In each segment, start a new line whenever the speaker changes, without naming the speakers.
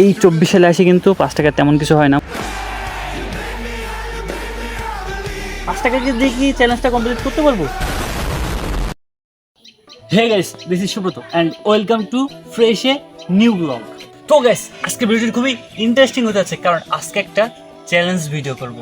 এই চব্বিশ সালে আসে কিন্তু পাঁচ টাকা তেমন কিছু হয় না। পাঁচ টাকাকে দেখি কি চ্যালেঞ্জটা কমপ্লিট করতে পারব? Hey guys this is Subrata and welcome to fresh a new blog তো গাইস আজকে ভিডিওটি খুবই ইন্টারেস্টিং হতে আছে কারণ আজকে একটা চ্যালেঞ্জ ভিডিও করব।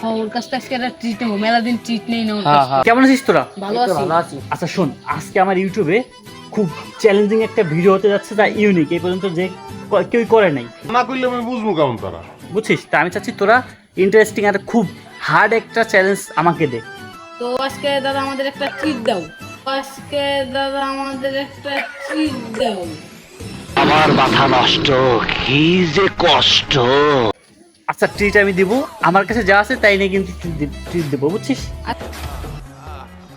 হ্যাঁ, ওর কাছ থেকে আজকে একটা ট্রিট নেব। মেলা দিন ট্রিট নেই না ওর
হ্যাঁ
কাছ।
হ্যাঁ। কেমন আছিস তোরা?
থেকে। ভালো আছি।
আচ্ছা শোন আজকে আমার ইউটিউবে খুব চ্যালেঞ্জিং একটা ভিডিও হতে যাচ্ছে তা ইউনিক এই পর্যন্ত যে ক- কেউই করে নাই।
না করলে আমি বুঝব কেমন তারা।
বুঝছিস? তা আমি চাচ্ছি তোরা ইন্টারেস্টিং আর খুব হার্ড একটা চ্যালেঞ্জ আমাকে দে।
তো আজকে দাদা আমাদের একটা ট্রিট দাও। আজকে দাদা আমাদের একটা ট্রিট দাও।
আমার মাথা নষ্ট কি যে কষ্ট।
আচ্ছা ট্রিট আমি দিব আমার কাছে যা আছে তাই নিয়ে কিন্তু ট্রিট দেবো বুঝছিস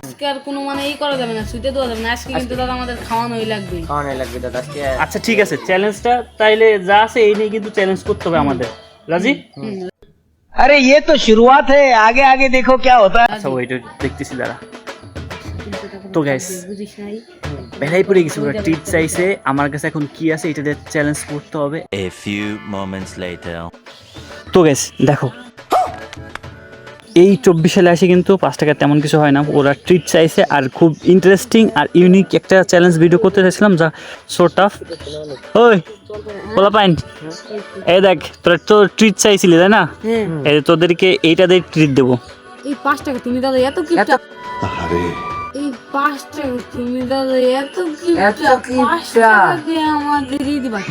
আজকে আর কোনো মানে এই করা যাবে না শুইতে দেওয়া যাবে না আজকে কিন্তু দাদা আমাদের খাওয়ানোই লাগবে
আচ্ছা ঠিক আছে চ্যালেঞ্জটা তাইলে যা আছে এই নিয়ে কিন্তু চ্যালেঞ্জ করতে হবে আমাদের রাজি
আরে ये तो शुरुआत है आगे आगे देखो क्या होता है
আচ্ছা ওইটা দেখতেছি দাঁড়া তো গাইস
বুঝিস নাই
বেড়াই পড়ে গেছি ওরা ট্রিট চাইছে আমার কাছে এখন কি আছে এটা দিয়ে চ্যালেঞ্জ করতে হবে
A few moments later.
তো গেস দেখো। এই চব্বিশ সালে আসে কিন্তু পাঁচ টাকা তেমন কিছু হয় না। ওরা ট্রিট চাইছে আর খুব ইন্টারেস্টিং আর ইউনিক একটা চ্যালেঞ্জ ভিডিও করতে চাইছিলাম যা সো টাফ ওই বলা পাইন এই দেখ তোরা তো ট্রিট চাইছিলি তাই না?
হ্যাঁ।
এই তোদেরকে এইটা দিয়ে ট্রিট দেবো।
এই পাঁচ টাকা তুমি দাদা এত কি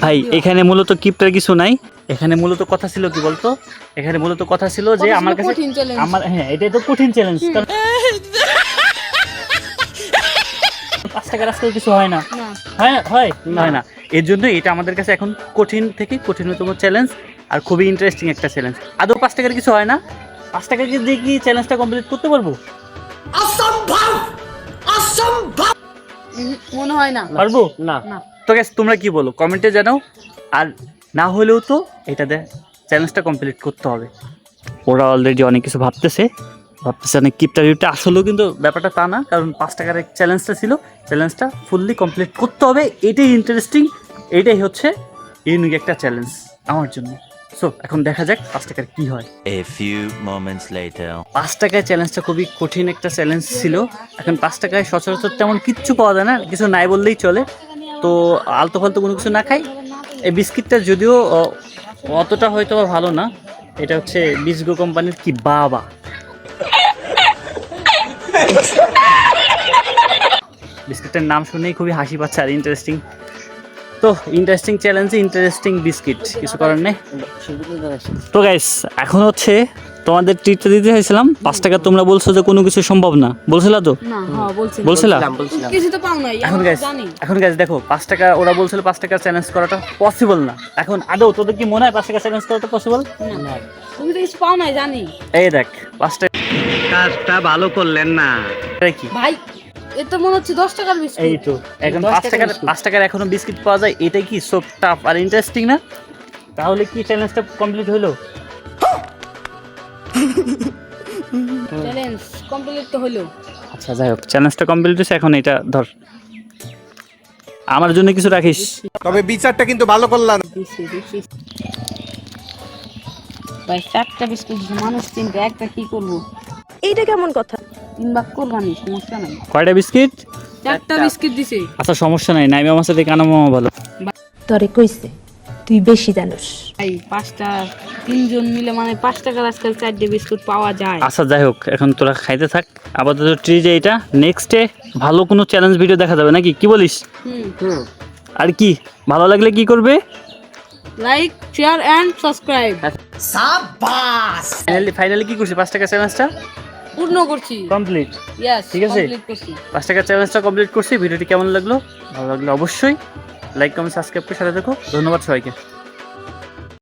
ভাই এখানে মূলত কিপটার কিছু নাই। এখানে মূলত কথা ছিল কি বলতো? এখানে মূলত কথা ছিল যে আমার কাছে আমার হ্যাঁ এটাই তো কঠিন চ্যালেঞ্জ পাঁচ টাকার আজকাল কিছু হয় না।
না।
হয় না? হয়? হয় না। এর জন্য এটা আমাদের কাছে এখন কঠিন থেকে কঠিনতম চ্যালেঞ্জ আর খুবই ইন্টারেস্টিং একটা চ্যালেঞ্জ আদৌ পাঁচ টাকার কিছু হয় না? পাঁচ টাকা দিয়ে কি চ্যালেঞ্জটা কমপ্লিট করতে পারব?
উম, মনে হয় না।
পারব?
না।
তো গ্যাস তোমরা কি বলো? কমেন্টে জানাও। আর না হলেও তো এটাতে চ্যালেঞ্জটা কমপ্লিট করতে হবে। ওরা অলরেডি অনেক কিছু ভাবতেছে। ভাবতেছে অনেক কিপটা টিপটা আসলেও কিন্তু ব্যাপারটা তা না কারণ পাঁচ টাকার এক চ্যালেঞ্জটা ছিল। চ্যালেঞ্জটা ফুললি কমপ্লিট করতে হবে। এটাই ইন্টারেস্টিং এটাই হচ্ছে ইউনিক একটা চ্যালেঞ্জ আমার জন্য। সো এখন দেখা যাক পাঁচ টাকার কি হয়।
A few moments later.
পাঁচ টাকায় চ্যালেঞ্জটা খুবই কঠিন একটা চ্যালেঞ্জ ছিল। এখন পাঁচ টাকায় সচরাচর তেমন কিচ্ছু পাওয়া যায় না কিছু নাই বললেই চলে। তো আলতো ফালতু কোনো কিছু না খাই। এই বিস্কিটটা যদিও অতটা হয়তো ভালো না এটা হচ্ছে বিসগো কোম্পানির কি বাবা। বিস্কিটটার নাম শুনেই খুবই হাসি পাচ্ছে আর ইন্টারেস্টিং তো ইন্টারেস্টিং চ্যালেঞ্জে ইন্টারেস্টিং বিস্কিট কিছু করার নেই। তো গাইস এখন হচ্ছে তোমাদের ট্রিটটা দিতে চাইছিলাম। পাঁচ টাকা তোমরা বলছো যে কোনো কিছু সম্ভব না। বলছিলা তো?
না হ্যাঁ
বলছিলা?
কিছু তো পাও নাই
এখন গাইস এখন গাইস দেখো পাঁচ টাকা ওরা বলছিল পাঁচ টাকা চ্যালেঞ্জ করাটা পসিবল না। এখন আদৌ তোদের কি মনে হয় পাঁচ টাকা চ্যালেঞ্জ করাটা পসিবল
না। তুমি তো কিছু পাও নাই জানি।
এই দেখ পাঁচ টাকা
কাজটা ভালো করলেন না।
কি?
ভাই এ তো মনে হচ্ছে দশ টাকার
এই তো এখন পাঁচ টাকার পাঁচ টাকার এখনও বিস্কিট পাওয়া যায় এটাই কি সব টাফ আর ইন্টারেস্টিং না? তাহলে কি চ্যালেঞ্জটা কমপ্লিট হলো?
চ্যালেঞ্জ কমপ্লিট তো হলো।
আচ্ছা যাই হোক চ্যালেঞ্জটা কমপ্লিট হয়েছে এখন এটা ধর। আমার জন্য কিছু রাখিস।
তবে বিচারটা কিন্তু ভালো করলাম।
ভাই চারটা বিস্কুট মানুষ তিনটা একটা কি করব?
এইটা কেমন কথা?
তিন ভাগ করবানি সমস্যা নাই।
কয়টা বিস্কিট?
চারটা বিস্কিট দিছে।
আচ্ছা সমস্যা নাই। নাইমা আমার সাথে কানা মামা ভালো।
তরে কইছে তুই বেশি জানোস।
ভাই পাঁচটা তিনজন মিলে মানে পাঁচ টাকার আজকাল চারটে বিস্কুট পাওয়া যায়।
আচ্ছা যাই হোক এখন তোরা খাইতে থাক। আপাতত ট্রিজে এটা। নেক্সটে ভালো কোনো চ্যালেঞ্জ ভিডিও দেখা যাবে নাকি? কি বলিস?
হুম।
আর কি? ভালো লাগলে কি করবে?
Like share and subscribe
finally finally কি করছি? পাঁচ টাকা চ্যালেঞ্জটা
পূর্ণ করছি।
কমপ্লিট
ইয়েস
ঠিক আছে?
কমপ্লিট করছি।
পাঁচ টাকা চ্যালেঞ্জটা কমপ্লিট করছি ভিডিওটি কেমন লাগল? ভালো লাগল অবশ্যই লাইক কমেন্ট সাবস্ক্রাইব করে সাথে দেখো ধন্যবাদ সবাইকে।